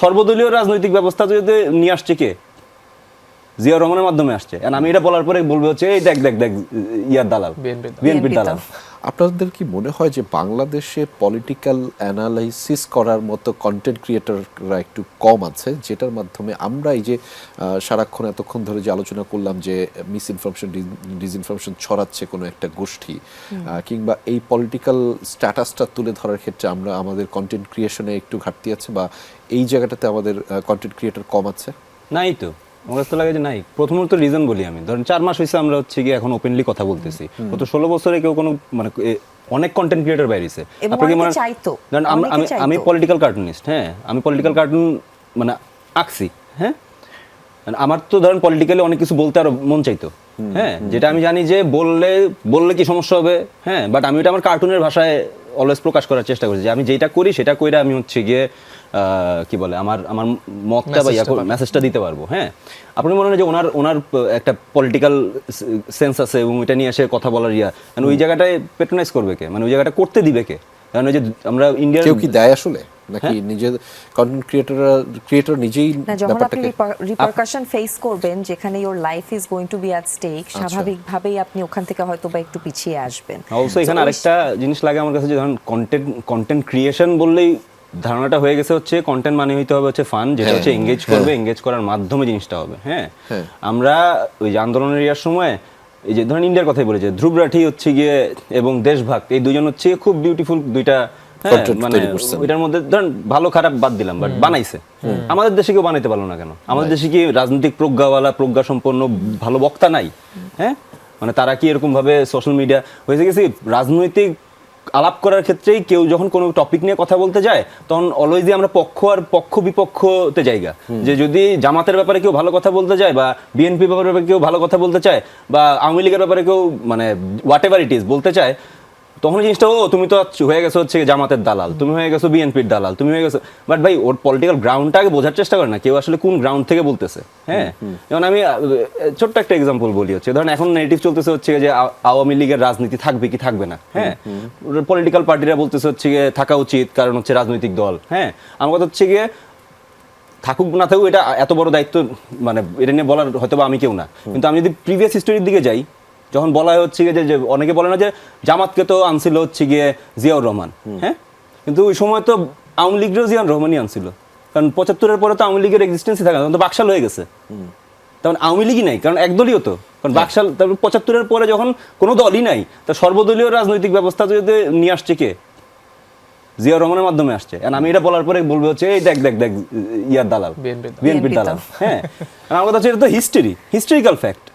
সর্বদলীয় রাজনৈতিক ব্যবস্থা যদি নিয়ে আসছে কে? জিয়া রহমানের মাধ্যমে আসছে। আমি এটা বলার পরে বলবে হচ্ছে এই দেখ দেখ দেখ ইয়ার দালাল। বিএনপির দালাল। আপনাদের কি মনে হয় যে বাংলাদেশে পলিটিক্যাল অ্যানালাইসিস করার মতো কন্টেন্ট ক্রিয়েটররা একটু কম আছে? যেটার মাধ্যমে আমরা এই যে সারাক্ষণ এতক্ষণ ধরে যে আলোচনা করলাম যে মিস ইনফরমেশন ডিসইনফরমেশন ছড়াচ্ছে কোনো একটা গোষ্ঠী কিংবা এই পলিটিক্যাল স্ট্যাটাসটা তুলে ধরার ক্ষেত্রে আমরা আমাদের কন্টেন্ট ক্রিয়েশনে একটু ঘাটতি আছে বা এই জায়গাটাতে আমাদের কন্টেন্ট ক্রিয়েটার কম আছে? নাই তো। আমার কাছে তো লাগে যে নাই। প্রথমত রিজন বলি আমি। ধরেন চার মাস হয়েছে আমরা হচ্ছে এখন ওপেনলি কথা বলতেছি। গত ষোলো বছরে কেউ কোনো মানে অনেক কন্টেন্ট ক্রিয়েটর বাইরেছে চাইতো, ধরেন আমি আমি পলিটিক্যাল কার্টুনিস্ট হ্যাঁ? আমি পলিটিক্যাল কার্টুন মানে আঁকছি হ্যাঁ? আমার তো ধরেন পলিটিক্যালি অনেক কিছু বলতে আরও মন চাইতো হ্যাঁ? যেটা আমি জানি যে বললে বললে কি সমস্যা হবে হ্যাঁ? বাট আমি এটা আমার কার্টুনের ভাষায় অলওয়েজ প্রকাশ করার চেষ্টা করি যে আমি যেটা করি সেটা কইরা আমি হচ্ছে গিয়ে কি বলে আমার আমার মতটা বা মেসেজটা দিতে পারব হ্যাঁ? আপনি মনে হয় যে ওনার ওনার একটা পলিটিক্যাল সেন্স আছে এবং এটা নিয়ে এসে কথা বলার ইয়া মানে ওই জায়গাটায় পেট্রোনাইজ করবে কে? মানে ওই জায়গাটা করতে দিবে কে? কারণ ওই যে আমরা ইন্ডিয়ার কেউ কি দেয় আসলে? নাকি নিজের কন্টেন্ট ক্রিয়েটররা ক্রিয়েটর নিজেই যখন আপনি ব্যাপারটাকে রিপারকাশন ফেস করবেন যেখানে your life is going to be at stake. স্বাভাবিকভাবেই আপনি ওখান থেকে হয়তো বা একটু পিছিয়ে আসবেন। অবশ্য এখানে আরেকটা জিনিস লাগে আমার কাছে যে ধরুন কন্টেন্ট কন্টেন্ট ক্রিয়েশন বললেই ধারণাটা হয়ে গেছে হচ্ছে কন্টেন্ট মানে হইতে হবে হচ্ছে ফান যেটা হচ্ছে এঙ্গেজ করবে এঙ্গেজ করার মাধ্যমে জিনিসটা হবে হ্যাঁ? হ্যাঁ। আমরা ওই যে আন্দোলনের ইয়ার সময় এই যে ধরেন ইন্ডিয়ার কথাই বলেছে ধ্রুব রাঠি হচ্ছে গিয়ে এবং দেশভাগ এই দুজন হচ্ছে খুব বিউটিফুল দুইটা হ্যাঁ, মানে। এটার মধ্যে ধরেন ভালো খারাপ বাদ দিলাম বাট বানাইছে। আমাদের দেশে কেউ বানাইতে পারল না কেন? আমাদের দেশে কি রাজনৈতিক প্রজ্ঞাওয়ালা প্রজ্ঞা সম্পন্ন ভালো বক্তা নাই? হ্যাঁ? মানে তারা কি এরকম ভাবে সোশ্যাল মিডিয়া হয়েছে গেছি রাজনৈতিক আলাপ করার ক্ষেত্রেই কেউ যখন কোনো টপিক নিয়ে কথা বলতে যায় তখন অলওয়েজই আমরা পক্ষ আর পক্ষ বিপক্ষতে জায়গা। যে যদি জামাতের ব্যাপারে কেউ ভালো কথা বলতে যায় বা বিএনপি ব্যাপারে কেউ ভালো কথা বলতে চায় বা আওয়ামী লীগের ব্যাপারে কেউ মানে হোয়াট এভার ইট ইজ বলতে চায় তখন জিনিসটা ও তুমি তো হয়ে গেছো হচ্ছে জামাতের দালাল তুমি হয়ে গেছো বিএনপির দালাল তুমি হয়ে গেছো। বাট ভাই ওর পলিটিক্যাল গ্রাউন্ডটা আগে বোঝার চেষ্টা করে না কেউ আসলে কোন গ্রাউন্ড থেকে বলতেছে হ্যাঁ? যেমন আমি ছোট্ট একটা এক্সাম্পল বলি হচ্ছে ধরেন এখন নেগেটিভ চলতেছে হচ্ছে যে আওয়ামী লীগের রাজনীতি থাকবে কি থাকবে না হ্যাঁ? পলিটিক্যাল পার্টিরা বলতেছে হচ্ছে গিয়ে থাকা উচিত কারণ হচ্ছে রাজনৈতিক দল হ্যাঁ? আমার কথা হচ্ছে গিয়ে থাকুক না থাকুক এটা এত বড় দায়িত্ব মানে এটা নিয়ে বলার হয়তো বা আমি কেউ না। কিন্তু আমি যদি প্রিভিয়াস হিস্টোরির দিকে যাই যখন বলা হচ্ছে গিয়ে যে- অনেকে বলে না যে জামাতকে তো আনছিল হচ্ছে গিয়ে জিয়াউর রহমান হ্যাঁ? কিন্তু ওই সময় তো আওয়ামী লীগেরও জিয়াউর রহমানই আনছিল। কারণ পঁচাত্তরের পরে তো আওয়ামী লীগের এক্সিস্টেন্সই থাকে না তখন তো বাকশাল হয়ে গেছে। তখন আওয়ামী লীগই নাই কারণ একদলই তো কারণ বাকশাল তারপর পঁচাত্তরের পরে যখন কোনো দলই নাই তা সর্বদলীয় রাজনৈতিক ব্যবস্থা যদি নিয়ে আসছে কে? জিয়া রহমানের মাধ্যমে আসছে। আমি এটা বলার পরে বলবে হচ্ছে এই দেখ দেখ দেখ ইয়ার দালাল। বিএনপির দালাল। হ্যাঁ। আমার কথা হচ্ছে এটা তো হিস্ট্রি হিস্ট্রিক্যাল ফ্যাক্ট